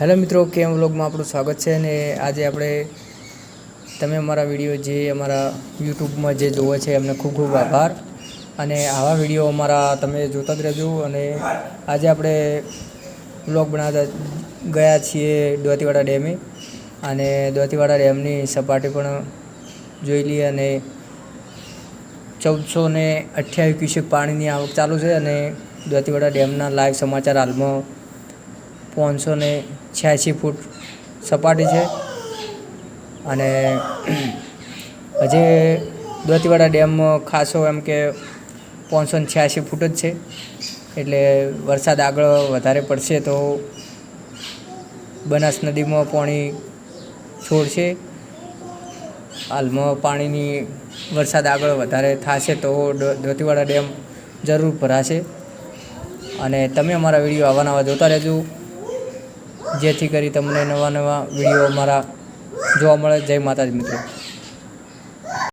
Hello મિત્રો, કેમ વ્લોગમાં આપણું સ્વાગત છે અને આજે આપણે તમે અમારા વીડિયો જે અમારા યુટ્યુબમાં જે જોવે છે, એમને ખૂબ ખૂબ આભાર. અને આવા વીડિયો અમારા તમે જોતા જ રહેજો અને આજે આપણે વ્લોગ બનાવતા ગયા છીએ દોતીવાડા ડેમે. અને દોતીવાડા ડેમની સપાટી પણ જોઈ લઈએ અને ચૌદસો ને અઠ્યાવીસ ક્યુસેક પાણીની આવક ચાલુ છે અને દોતીવાડા ડેમના લાઈવ સમાચાર હાલમાં પાંચસો ને છ્યાસી ફૂટ સપાટી છે. અને હજી દોતીવાડા ડેમ ખાસો એમ કે પાંચસો ને છ્યાસી ફૂટ જ છે. એટલે વરસાદ આગળ વધારે પડશે તો બનાસ નદીમાં પાણી છોડશે હાલમાં પાણીની વરસાદ આગળ વધારે થશે તો ધોતીવાડા ડેમ જરૂર ભરાશે. અને તમે અમારા વીડિયો આવા નવા જોતા રહેજો. જેથી કરી તમને નવા નવા વીડિયો અમારા જોવા મળે. જય માતાજી મિત્રો.